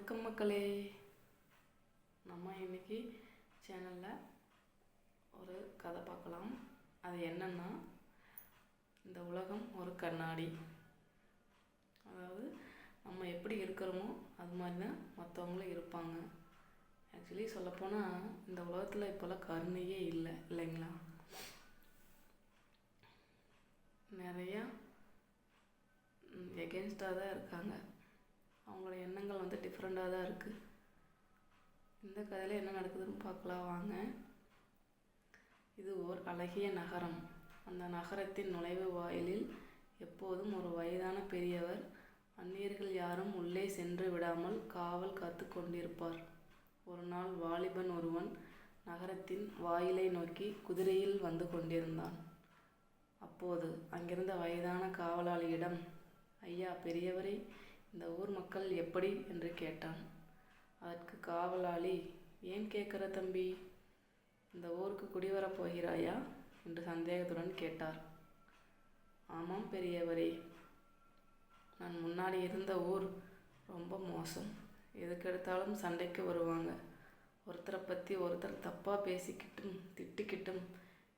வணக்கம் மக்களே. நம்ம இன்னைக்கு சேனலில் ஒரு கதை பார்க்கலாம். அது என்னென்னா இந்த உலகம் ஒரு கண்ணாடி. அதாவது நம்ம எப்படி இருக்கிறோமோ அது மாதிரி தான் மற்றவங்களும் இருப்பாங்க ஆக்சுவலி சொல்லப்போனால் இந்த உலகத்தில் இப்போல்லாம் கருணையே இல்லை இல்லைங்களா? அவங்களோட எண்ணங்கள் வந்து டிஃப்ரெண்ட்டாக தான் இருக்குது இந்த கதையில் என்ன நடக்குதுன்னு பார்க்கலாம் வாங்க. இது ஓர் அழகிய நகரம். அந்த நகரத்தின் நுழைவு வாயிலில் எப்போதும் ஒரு வயதான பெரியவர் அந்நியர்கள் யாரும் உள்ளே சென்று விடாமல் காவல் காத்து கொண்டிருப்பார். ஒரு நாள் வாலிபன் ஒருவன் நகரத்தின் வாயிலை நோக்கி குதிரையில் வந்து கொண்டிருந்தான். அப்போது அங்கிருந்த வயதான காவலாளியிடம் ஐயா பெரியவரை இந்த ஊர் மக்கள் எப்படி என்று கேட்டான். அதற்கு காவலாளி ஏன் கேட்குற தம்பி? இந்த ஊருக்கு குடிவரப் போகிறாயா? என்று சந்தேகத்துடன் கேட்டார். ஆமாம் பெரியவரே நான் முன்னாடி இருந்த ஊர் ரொம்ப மோசம். எதுக்கெடுத்தாலும் சண்டைக்கு வருவாங்க. ஒருத்தரை பற்றி ஒருத்தர் தப்பாக பேசிக்கிட்டும் திட்டிக்கிட்டும்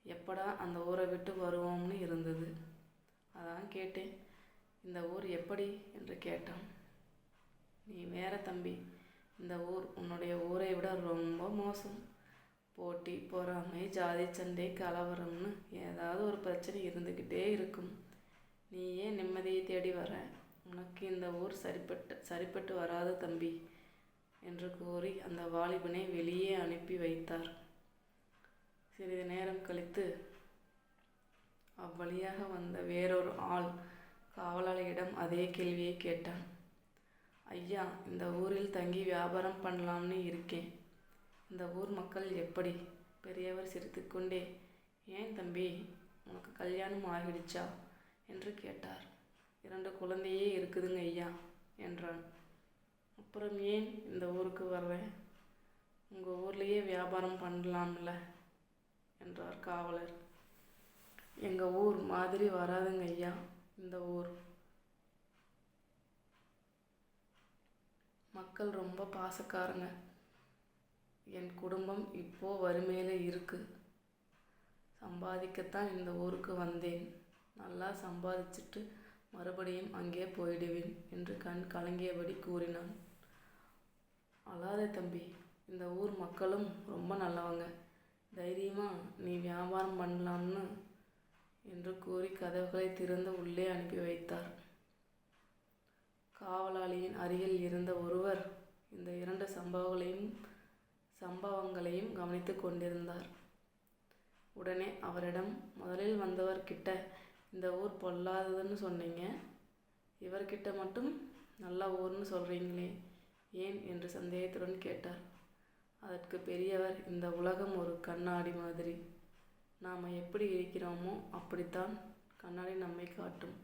எப்படா அந்த ஊரை விட்டு வருவோம்னு இருந்தது. அதான் கேட்டேன். இந்த ஊர் எப்படி என்று கேட்டான். நீ வேற தம்பி இந்த ஊர் உன்னுடைய ஊரை விட ரொம்ப மோசம். போட்டி பொறாமை ஜாதி சண்டை கலவரம்னு ஏதாவது ஒரு பிரச்சனை இருந்துக்கிட்டே இருக்கும். நீ ஏன் நிம்மதியை தேடி வர? உனக்கு இந்த ஊர் சரிப்பட்டு சரிப்பட்டு வராது தம்பி என்று கூறி அந்த வாலிபனை வெளியே அனுப்பி வைத்தார். சிறிது நேரம் கழித்து அவ்வழியாக வந்த வேறொரு ஆள் காவலாளியிடம் அதே கேள்வியை கேட்டான். ஐயா இந்த ஊரில் தங்கி வியாபாரம் பண்ணலாம்னு இருக்கேன். இந்த ஊர் மக்கள் எப்படி? பெரியவர் சிரித்துக்கொண்டே ஏன் தம்பி உனக்கு கல்யாணம் ஆகிடுச்சா? என்று கேட்டார். இரண்டு குழந்தையே இருக்குதுங்க ஐயா என்றான். அப்புறம் ஏன் இந்த ஊருக்கு வர்றேன் உங்கள் ஊர்லேயே வியாபாரம் பண்ணலாம்ல என்றார் காவலர். எங்கள் ஊர் மாதிரி வராதுங்க ஐயா. இந்த ஊர். மக்கள் ரொம்ப பாசக்காரங்க. என் குடும்பம் இப்போ வறுமையில் இருக்கு. சம்பாதிக்கத்தான் இந்த ஊருக்கு வந்தேன். நல்லா சம்பாதிச்சுட்டு மறுபடியும் அங்கே போயிடுவேன் என்று கண் கலங்கியபடி கூறினான். அழாத தம்பி இந்த ஊர் மக்களும் ரொம்ப நல்லவங்க. தைரியமாக நீ வியாபாரம் பண்ணலாம்னு என்று கூறி கதவுகளை திறந்து உள்ளே அனுப்பி வைத்தார். காவலாளியின் அருகில் இருந்த ஒருவர் இந்த இரண்டு சம்பவங்களையும் சம்பவங்களையும் கவனித்து கொண்டிருந்தார். உடனே அவரிடம் முதலில் வந்தவர் கிட்ட இந்த ஊர் பொல்லாததுன்னு சொன்னீங்க. இவர்கிட்ட மட்டும் நல்ல ஊர்னு சொல்கிறீங்களே ஏன்? என்று சந்தேகத்துடன் கேட்டார். அதற்கு பெரியவர் இந்த உலகம் ஒரு கண்ணாடி மாதிரி. நாம் எப்படி இருக்கிறோமோ அப்படித்தான் கண்ணாடி நம்மை காட்டும்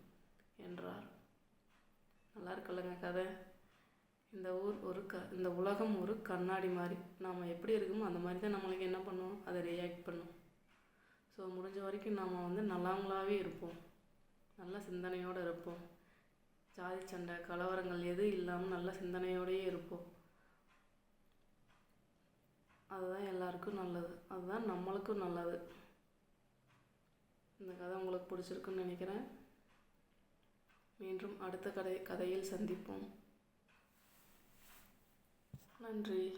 என்றார். நல்லா இருக்குல்லங்க கதை. இந்த ஊர் ஒரு க இந்த உலகம் ஒரு கண்ணாடி மாதிரி. நாம் எப்படி இருக்குமோ அந்த மாதிரி தான் நம்மளுக்கு என்ன பண்ணுவோம் அதை ரியாக்ட் பண்ணும். ஸோ முடிஞ்ச வரைக்கும் நாம் வந்து நல்லவங்களாகவே இருப்போம். நல்ல சிந்தனையோடு இருப்போம். ஜாதி சண்டை கலவரங்கள் எதுவும் இல்லாமல் நல்ல சிந்தனையோடையே இருப்போம். அதுதான் எல்லாருக்கும் நல்லது. அதுதான் நம்மளுக்கும் நல்லது. இந்த கதை உங்களுக்கு பிடிச்சிருக்குன்னு நினைக்கிறேன். மீண்டும் அடுத்த கதை கதையில் சந்திப்போம். நன்றி.